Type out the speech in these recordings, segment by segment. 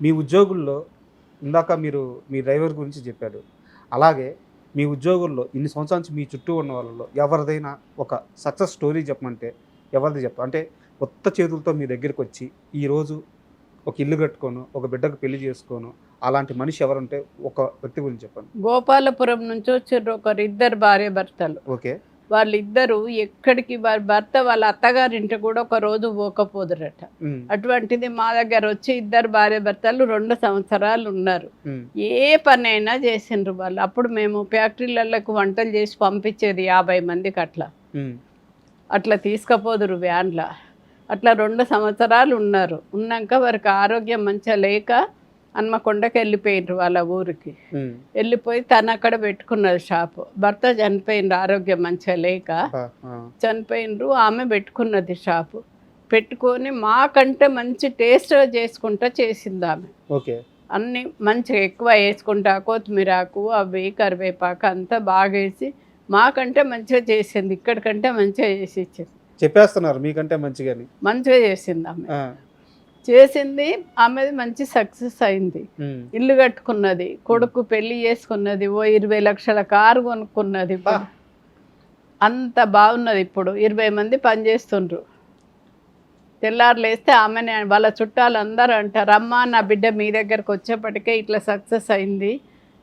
మీ ఉద్యోగుల్లో ఇందాక మీరు మీ డ్రైవర్ గురించి చెప్పాడు అలాగే మీ ఉద్యోగుల్లో ఇన్ని సంవత్సరాల నుంచి మీ చుట్టూ ఉన్న వాళ్ళలో ఎవరిదైనా ఒక సక్సెస్ స్టోరీ చెప్పమంటే ఎవరిది చెప్తా అంటే కొత్త చేతులతో మీ దగ్గరికి వచ్చి ఈరోజు ఒక ఇల్లు కట్టుకోను ఒక బిడ్డకు పెళ్ళి చేసుకోను అలాంటి మనిషి ఎవరుంటే ఒక వ్యక్తి గురించి చెప్పండి. గోపాలపురం నుంచి వచ్చిర్రు ఒకరు ఇద్దరు భార్య భర్తలు ఓకే. వాళ్ళిద్దరు ఎక్కడికి వారి భర్త వాళ్ళ అత్తగారింటి కూడా ఒక రోజు పోకపోదురట. అటువంటిది మా దగ్గర వచ్చి ఇద్దరు భార్య భర్తలు రెండు సంవత్సరాలు ఉన్నారు. ఏ పనైనా చేసిండ్రు వాళ్ళు. అప్పుడు మేము ఫ్యాక్టరీలకు వంటలు చేసి పంపించేది యాభై మందికి అట్లా. అట్లా తీసుకపోదురు వ్యాన్ల. అట్లా రెండు సంవత్సరాలు ఉన్నారు. ఉన్నాక వారికి ఆరోగ్యం మంచిగా లేక హన్మకొండకి వెళ్ళిపోయినారు వాళ్ళ ఊరికి. వెళ్ళిపోయి తను అక్కడ పెట్టుకున్నది షాపు భర్త చనిపోయిండ్రు ఆరోగ్యం మంచిగా లేక చనిపోయినరు ఆమె పెట్టుకున్నది షాపు పెట్టుకొని మాకంటే మంచి టేస్ట్ చేసుకుంటా చేసింది ఆమె. ఓకే. అన్ని మంచిగా ఎక్కువ వేసుకుంటా కొత్తిమీరాకు అవి కరివేపాకు అంతా బాగా వేసి మాకంటే మంచిగా చేసింది ఇక్కడికంటే మంచిగా చేసి ఇచ్చింది. చెప్పేస్తున్నారు మీకంటే మంచిగాని. మంచిగా చేసింది ఆమె. చేసింది ఆమెది మంచి సక్సెస్ అయింది. ఇల్లు కట్టుకున్నది కొడుకు పెళ్ళి చేసుకున్నది ఓ ఇరవై లక్షల కారు కొనుక్కున్నది. అంత బాగున్నది ఇప్పుడు. ఇరవై మంది పనిచేస్తుండ్రు తెల్లారు లేస్తే ఆమెనే వాళ్ళ చుట్టాలు అందరూ అంటారు అమ్మ నా బిడ్డ మీ దగ్గరకు వచ్చేప్పటికే ఇట్లా సక్సెస్ అయింది.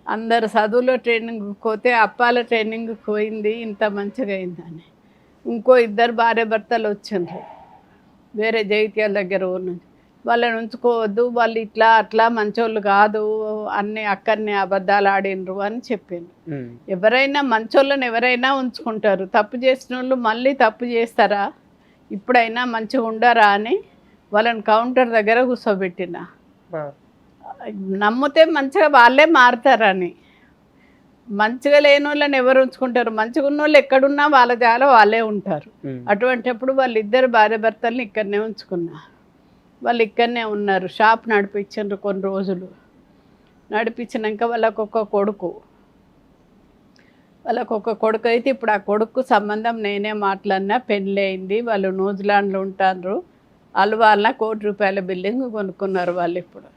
అందరు చదువులో ట్రైనింగ్ పోతే అప్పాల ట్రైనింగ్ పోయింది ఇంత మంచిగా అయిందని ఇంకో ఇద్దరు భార్య భర్తలు వచ్చిండ్రు. వేరే జైత్యాల దగ్గర ఊరు నుంచి వాళ్ళని ఉంచుకోవద్దు వాళ్ళు ఇట్లా అట్లా మంచోళ్ళు కాదు అన్ని అక్కడనే అబద్ధాలు ఆడినరు అని చెప్పిండు ఉమ్. ఎవరైనా మంచోళ్ళని ఎవరైనా ఉంచుకుంటారు. తప్పు చేసిన వాళ్ళు మళ్ళీ తప్పు చేస్తారా? ఇప్పుడైనా మంచిగా ఉండరా అని వాళ్ళని కౌంటర్ దగ్గర కూర్చోబెట్టిన. నమ్మితే మంచిగా వాళ్ళే మారుతారని. మంచిగా లేని వాళ్ళని ఎవరు ఉంచుకుంటారు? మంచిగా ఉన్న వాళ్ళు ఎక్కడున్నా వాళ్ళ జాల వాళ్ళే ఉంటారు. అటువంటిప్పుడు వాళ్ళిద్దరు భార్య భర్తల్ని ఇక్కడనే ఉంచుకున్నా వాళ్ళు ఇక్కడనే ఉన్నారు. షాప్ నడిపించారు కొన్ని రోజులు. నడిపించినాక వాళ్ళకు ఒక కొడుకు. వాళ్ళకు ఒక కొడుకు అయితే ఇప్పుడు ఆ కొడుకు సంబంధం నేనే మాట్లాడినా పెళ్ళి అయింది. వాళ్ళు న్యూజిలాండ్లో ఉంటారు. వాళ్ళు వాళ్ళ కోటి రూపాయల బిల్డింగ్ కొనుక్కున్నారు వాళ్ళు ఇప్పుడు.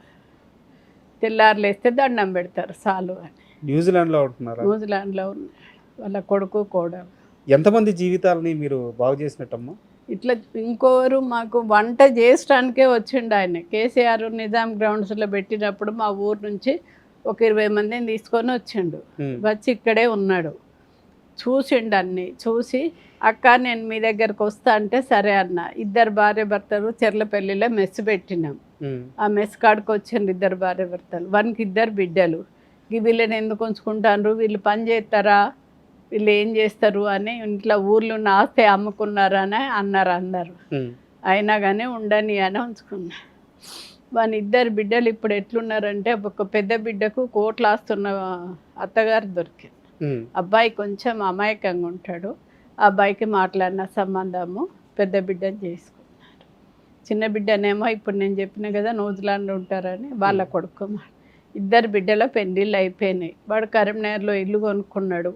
తెల్లారులు వేస్తే దండం పెడతారు సాలు అని. న్యూజిలాండ్లో ఉంటున్నారా? న్యూజిలాండ్లో ఉన్న వాళ్ళ కొడుకు కోడలు ఎంతమంది జీవితాలని మీరు బాగు చేసినట్టమ్మా? ఇట్లా ఇంకోరు మాకు వంట చేయడానికే వచ్చిండు ఆయన. కేసీఆర్ నిజాం గ్రౌండ్స్లో పెట్టినప్పుడు మా ఊరు నుంచి ఒక ఇరవై మందిని తీసుకొని వచ్చిండు. వచ్చి ఇక్కడే ఉన్నాడు. చూసిండు అన్ని. చూసి అక్క నేను మీ దగ్గరకు వస్తా అంటే సరే అన్న. ఇద్దరు భార్య భర్తలు చెర్లపల్లిలో మెస్ పెట్టినాం. ఆ మెస్ కాడికి వచ్చిండు ఇద్దరు భార్య భర్తలు. వానికి ఇద్దరు బిడ్డలు. వీళ్ళని ఎందుకు ఉంచుకుంటారు వీళ్ళు పని చేస్తారా? వీళ్ళు ఏం చేస్తారు అని ఇంట్లో ఊర్లో ఉన్న ఆస్తి అమ్ముకున్నారా అని అన్నారు అందరు. అయినా కానీ ఉండని అని ఉంచుకున్నా. వాని ఇద్దరు బిడ్డలు ఇప్పుడు ఎట్లున్నారంటే ఒక పెద్ద బిడ్డకు కోట్లు ఆస్తున్న అత్తగారు దొరికింది. అబ్బాయి కొంచెం అమాయకంగా ఉంటాడు. అబ్బాయికి మాట్లాడిన సంబంధము పెద్ద బిడ్డని చేసుకున్నారు. చిన్న బిడ్డనేమో ఇప్పుడు నేను చెప్పిన కదా న్యూజిలాండ్ ఉంటారని వాళ్ళ కొడుకు ఇద్దరు బిడ్డల పెళ్ళిళ్ళు అయిపోయినాయి. వాడు కరీంనగర్లో ఇల్లు కొనుక్కున్నాడు.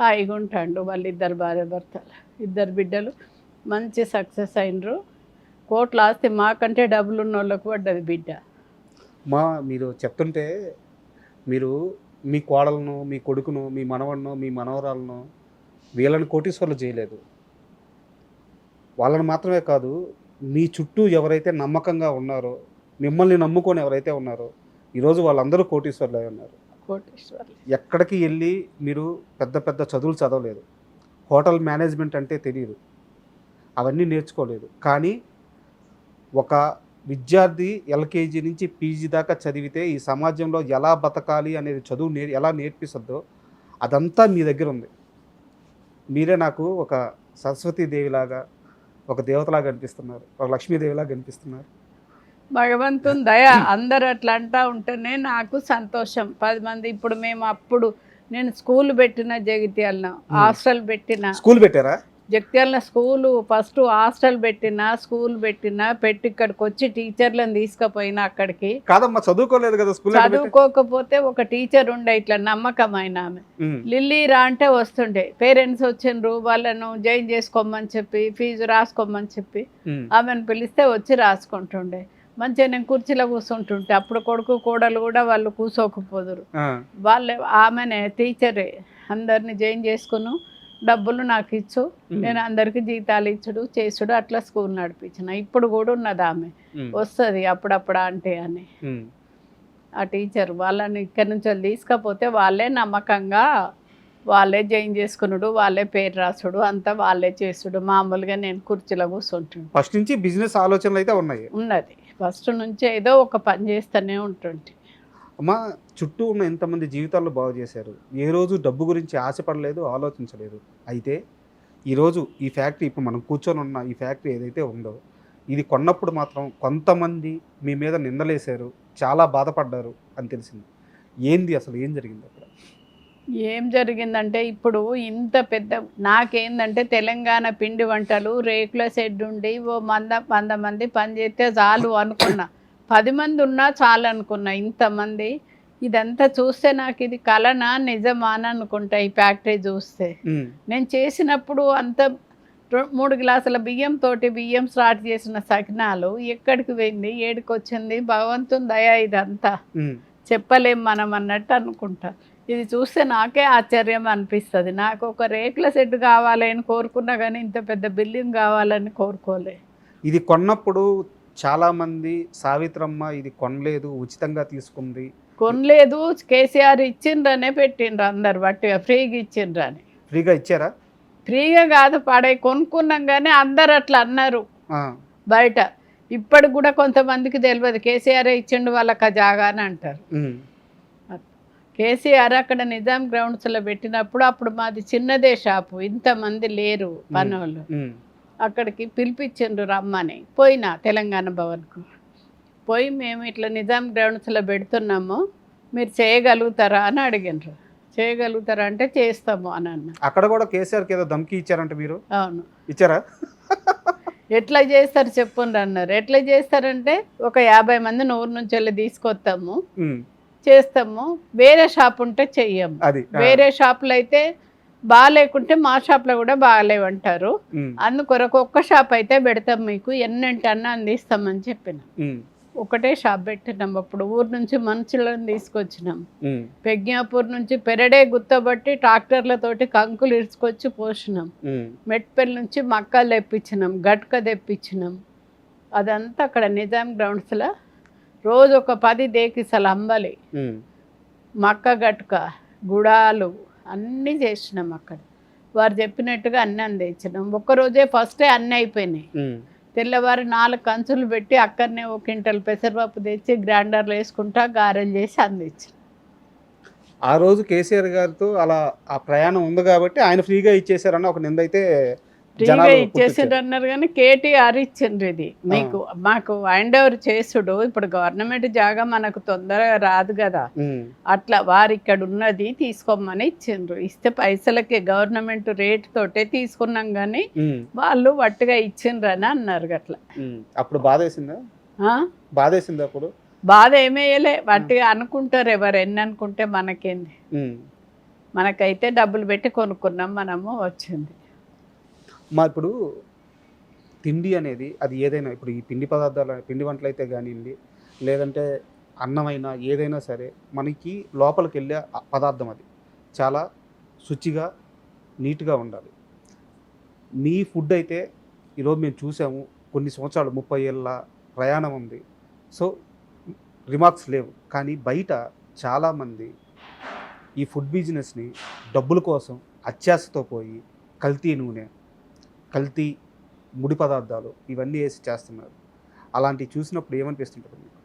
హాయిగా ఉంటాడు వాళ్ళు ఇద్దరు భార్య భర్తలు. ఇద్దరు బిడ్డలు మంచి సక్సెస్ అయినరు. కోట్లు ఆస్తి మాకంటే డబ్బులు ఉన్న వాళ్ళకు పడ్డది బిడ్డ. మా మీరు చెప్తుంటే మీరు మీ కోడలను మీ కొడుకును మీ మనవడిను మీ మనవరాలను వీళ్ళని కోటీశ్వర్లు చేయలేదు. వాళ్ళని మాత్రమే కాదు మీ చుట్టూ ఎవరైతే నమ్మకంగా ఉన్నారో మిమ్మల్ని నమ్ముకొని ఎవరైతే ఉన్నారో ఈరోజు వాళ్ళందరూ కోటీశ్వర్లు అయి ఉన్నారు. కోటేశ్వర్లు. ఎక్కడికి వెళ్ళి మీరు పెద్ద పెద్ద చదువులు చదవలేదు. హోటల్ మేనేజ్మెంట్ అంటే తెలియదు అవన్నీ నేర్చుకోలేదు. కానీ ఒక విద్యార్థి ఎల్కేజీ నుంచి పీజీ దాకా చదివితే ఈ సమాజంలో ఎలా బతకాలి అనేది చదువు నేర్ ఎలా నేర్పిస్తుందో అదంతా మీ దగ్గర ఉంది. మీరే నాకు ఒక సరస్వతీదేవిలాగా ఒక దేవతలాగా కనిపిస్తున్నారు ఒక లక్ష్మీదేవిలాగా కనిపిస్తున్నారు భగవంతుని దయ అందరు అట్లా అంటా ఉంటేనే నాకు సంతోషం. పది మంది ఇప్పుడు మేము అప్పుడు నేను స్కూల్ పెట్టిన జగిత్యాలను హాస్టల్ పెట్టిన. స్కూల్ పెట్టారా? జగిత్యాల స్కూలు ఫస్ట్ హాస్టల్ పెట్టిన స్కూల్ పెట్టిన పెట్టి ఇక్కడికి వచ్చి టీచర్లను తీసుకుపోయినా అక్కడికి. కాదమ్మా చదువుకోలేదు కదా స్కూల్ చదువుకోకపోతే ఒక టీచర్ ఉండే ఇట్లా నమ్మకమైన ఆమె. లిల్లీ రా అంటే వస్తుండే. పేరెంట్స్ వచ్చిండ్రు వాళ్ళను జాయిన్ చేసుకోమని చెప్పి ఫీజు రాసుకోమని చెప్పి ఆమెను పిలిస్తే వచ్చి రాసుకుంటుండే. మంచిగా నేను కుర్చీలో కూర్చుంటుంటే అప్పుడు కొడుకు కోడలు కూడా వాళ్ళు కూర్చోకపోదురు వాళ్ళే ఆమెనే టీచరే అందరిని జాయిన్ చేసుకును డబ్బులు నాకు ఇచ్చు నేను అందరికి జీతాలు ఇచ్చుడు చేసుడు అట్లా స్కూల్ నడిపించిన. ఇప్పుడు కూడా ఉన్నది ఆమె. వస్తుంది అప్పుడప్పుడు అంటే అని. ఆ టీచర్ వాళ్ళని ఇక్కడి నుంచి వాళ్ళు తీసుకపోతే వాళ్ళే నమ్మకంగా వాళ్ళే జాయిన్ చేసుకునుడు వాళ్ళే పేరు రాసుడు అంతా వాళ్ళే చేసుడు. మామూలుగా నేను కుర్చీలో కూర్చుంటుండు. ఫస్ట్ నుంచి బిజినెస్ ఆలోచనలు అయితే ఉన్నాయి. ఉన్నది. ఫస్ట్ నుంచి ఏదో ఒక పని చేస్తూనే ఉంటుంది అమ్మా చుట్టూ ఉన్న ఎంతమంది జీవితాల్లో బాగు చేశారు? ఏ రోజు డబ్బు గురించి ఆశపడలేదు ఆలోచించలేదు. అయితే ఈరోజు ఈ ఫ్యాక్టరీ ఇప్పుడు మనం కూర్చొని ఉన్న ఈ ఫ్యాక్టరీ ఏదైతే ఉందో ఇది కొన్నప్పుడు మాత్రం కొంతమంది మీ మీద నిందలేశారు చాలా బాధపడ్డారు అని తెలిసింది. ఏంది అసలు? ఏం జరిగింది ఏం జరిగిందంటే ఇప్పుడు ఇంత పెద్ద నాకేందంటే తెలంగాణ పిండి వంటలు రేకుల షెడ్ ఉండి ఓ మంద వంద మంది పని చేస్తే చాలు అనుకున్నా. పది మంది ఉన్నా చాలు అనుకున్నా ఇంతమంది. ఇదంతా చూస్తే నాకు ఇది కలనా నిజమా అని అనుకుంటా ఈ ఫ్యాక్టరీ చూస్తే. నేను చేసినప్పుడు అంత మూడు గ్లాసుల బియ్యం తోటి బియ్యం స్టార్ట్ చేసిన సకినాలు ఎక్కడికి పోయింది ఏడికి వచ్చింది భగవంతుని దయ ఇదంతా. చెప్పలేం మనం అన్నట్టు అనుకుంటా. ఇది చూస్తే నాకే ఆశ్చర్యం అనిపిస్తుంది. నాకు ఒక రేకుల సెట్ కావాలని కోరుకున్నా కానీ ఇంత పెద్ద బిల్డింగ్ కావాలని కోరుకోలే. ఇది కొన్నప్పుడు చాలా మంది సావిత్రమ్మ ఇది కొనలేదు ఉచితంగా తీసుకుంది. కొనలేదు కేసీఆర్ ఇచ్చిండ్రనే పెట్టిండ్రు అందరు బట్టిగా ఫ్రీగా ఇచ్చిండ్రని ఫ్రీగా ఇచ్చారా? ఫ్రీగా కాదు పడే కొనుక్కున్నాం కానీ అందరు అట్లా అన్నారు. బయట. ఇప్పటికి కూడా కొంతమందికి తెలియదు కేసీఆర్ ఇచ్చిండు వాళ్ళకి ఆ జాగా అని అంటారు. కేసీఆర్ అక్కడ నిజాం గ్రౌండ్స్లో పెట్టినప్పుడు అప్పుడు మాది చిన్నదే షాపు ఇంతమంది లేరు పనోళ్ళు. ఉమ్, అక్కడికి పిలిపించిండ్రు రమ్మని. పోయినా తెలంగాణ భవన్కు. పోయి మేము ఇట్లా నిజాం గ్రౌండ్స్లో పెడుతున్నాము మీరు చేయగలుగుతారా అని అడిగినారు చేయగలుగుతారా అంటే చేస్తాము అని అన్న. అక్కడ కూడా కేసీఆర్కి ఏదో ధమ్కి ఇచ్చారంట మీరు? అవును. ఇచ్చారా? ఎట్లా చేస్తారు చెప్పుండ్రు అన్నారు. ఎట్లా చేస్తారంటే ఒక యాభై మందిని ఊరు నుంచి వెళ్ళి తీసుకొస్తాము. చేస్తాము వేరే షాప్ ఉంటే చెయ్యము. వేరే షాపులో అయితే బాగాలేకుంటే మా షాప్లో కూడా బాగాలేవంటారు. అందుకొరకు ఒక్క షాప్ అయితే పెడతాం మీకు ఎన్నింటన్నా అందిస్తామని చెప్పిన. ఒకటే షాప్ పెట్టినాం. అప్పుడు ఊరు నుంచి మనుషులను తీసుకొచ్చినాం. పెగ్నాపూర్ నుంచి పెరడే గుత్తబట్టి ట్రాక్టర్లతోటి కంకులు ఇరుచుకొచ్చి పోసినాం. మెట్పల్లి నుంచి మక్కలు తెప్పించినాం. గట్క తెప్పించినాం. అదంతా అక్కడ నిజాం గ్రౌండ్స్లో రోజు ఒక పది దేకిసలు అంబలి. మక్క గట్క గుడాలు అన్నీ చేసినాం అక్కడ. వారు చెప్పినట్టుగా అన్నీ అందించినాం ఒక్కరోజే ఫస్టే అన్నీ అయిపోయినాయి. తెల్లవారు నాలుగు కంచులు పెట్టి అక్కడనే ఒక క్వింటల్ పెసరపప్పు తెచ్చి గ్రైండర్లో వేసుకుంటా గారెలు చేసి అందించిన ఆ రోజు కేసీఆర్ గారితో అలా ఆ ప్రయాణం ఉంది కాబట్టి ఆయన ఫ్రీగా ఇచ్చేసారన్న ఒక నింద అయితే ఫ్రీగా జనాలు ఇచ్చేసిండ్రు అన్నారు కానీ కేటీఆర్ ఇచ్చిండ్రు ఇది. మీకు మాకు హ్యాండ్ ఓవర్ చేసుడు ఇప్పుడు గవర్నమెంట్ జాగా మనకు తొందరగా రాదు కదా. అట్లా వారు ఇక్కడ ఉన్నది తీసుకోమని ఇచ్చిండ్రు. ఇస్తే పైసలకి గవర్నమెంట్ రేట్ తోటే తీసుకున్నాం కానీ వాళ్ళు వట్టుగా ఇచ్చిండ్రు అని అన్నారు అట్లా. అప్పుడు బాధ వేసిందా? ఆ? బాధ వేసిందా అప్పుడు? బాధ ఏమేయలే. వట్టిగా అనుకుంటారు ఎవరు ఎన్ని అనుకుంటే మనకేంది. మనకైతే డబ్బులు పెట్టి కొనుక్కున్నాం మనము వచ్చింది. మా ఇప్పుడు తిండి అనేది అది ఏదైనా ఇప్పుడు ఈ పిండి పదార్థాలు పిండి వంటలు అయితే కానివ్వండి లేదంటే అన్నమైనా ఏదైనా సరే మనకి లోపలికి వెళ్ళే పదార్థం అది. చాలా శుచిగా నీట్గా ఉండాలి. మీ ఫుడ్ అయితే ఈరోజు మేము చూసాము కొన్ని సంవత్సరాలు ముప్పై ఏళ్ళ ప్రయాణం ఉంది. సో రిమార్క్స్ లేవు. కానీ బయట చాలామంది ఈ ఫుడ్ బిజినెస్ని డబ్బుల కోసం అత్యాశతో పోయి కల్తీ నూనె కల్తీ ముడి పదార్థాలు ఇవన్నీ వేసి చేస్తున్నారు. అలాంటివి చూసినప్పుడు ఏమనిపిస్తుంటుంది మీకు?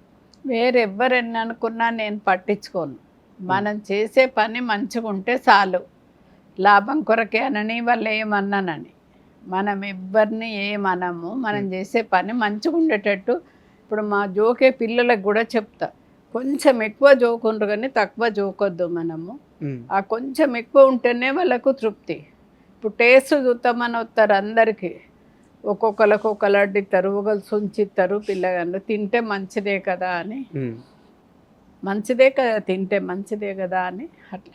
వేరెవ్వరు ఎన్ని అనుకున్నా నేను పట్టించుకోను. మనం చేసే పని మంచిగా ఉంటే చాలు. లాభం కొరకే అనని వాళ్ళు ఏమన్నానని. మనం ఎవ్వరిని ఏమనము. మనం చేసే పని మంచిగా ఉండేటట్టు. ఇప్పుడు మా జోకే పిల్లలకు కూడా చెప్తా. కొంచెం ఎక్కువ జోకుండ్రు కానీ తక్కువ జోకొద్దు మనము. ఆ కొంచెం ఎక్కువ ఉంటేనే వాళ్ళకు తృప్తి. ఇప్పుడు టేస్ట్ చూస్తామని వస్తారు అందరికీ. ఒక్కొక్కరికి ఒక లడ్డు ఇస్తారు ఒకరు సుంచిస్తారు పిల్లగాళ్ళు. తింటే మంచిదే కదా అని. మంచిదే కదా తింటే మంచిదే కదా అని అట్లా.